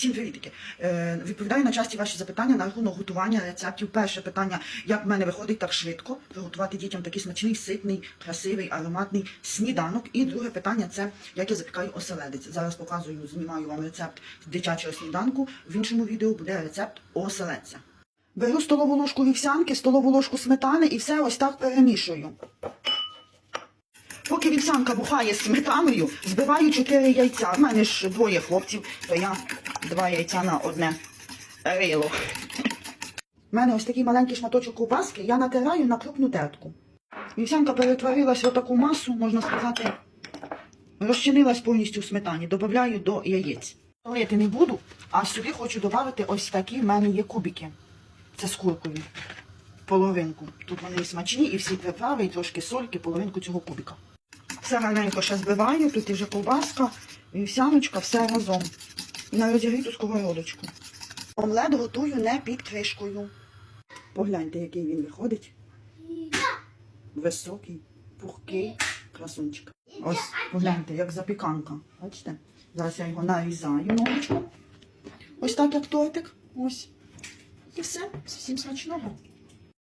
Всім привітики. Е, відповідаю на часті ваші запитання на рахунок готування рецептів. Перше питання, як в мене виходить так швидко приготувати дітям такий смачний, ситний, красивий, ароматний сніданок. І друге питання це як я запікаю оселедець. Зараз показую, знімаю вам рецепт дитячого сніданку. В іншому відео буде рецепт оселедця. Беру столову ложку вівсянки, столову ложку сметани і все ось так перемішую. Поки вівсянка бухає сметаною, збиваю 4 яйця. У мене ж двоє хлопців, то я два яйця на одне рило. У мене ось такий маленький шматочок ковбаски, я натираю на крупну тертку. Вівсянка перетворилась в таку масу, можна сказати, розчинилась повністю в сметані. Добавляю до яєць. Солити не буду, а сюди хочу додати ось такі в мене є кубики. Це з куркою. Половинку. Тут вони смачні, і всі приправи, і трошки сольки, половинку цього кубика. Все гарненько ще збиваю, тут і вже ковбаска, вівсяночка, все разом. На розігріту сковородочку. Омлет готую не під кришкою. Погляньте, який він виходить. Високий, пухкий, красунчик. Ось, погляньте, як запіканка. Бачите? Зараз я його нарізаю ножичком. Ось так, як тортик. Ось. І все. Всім смачного.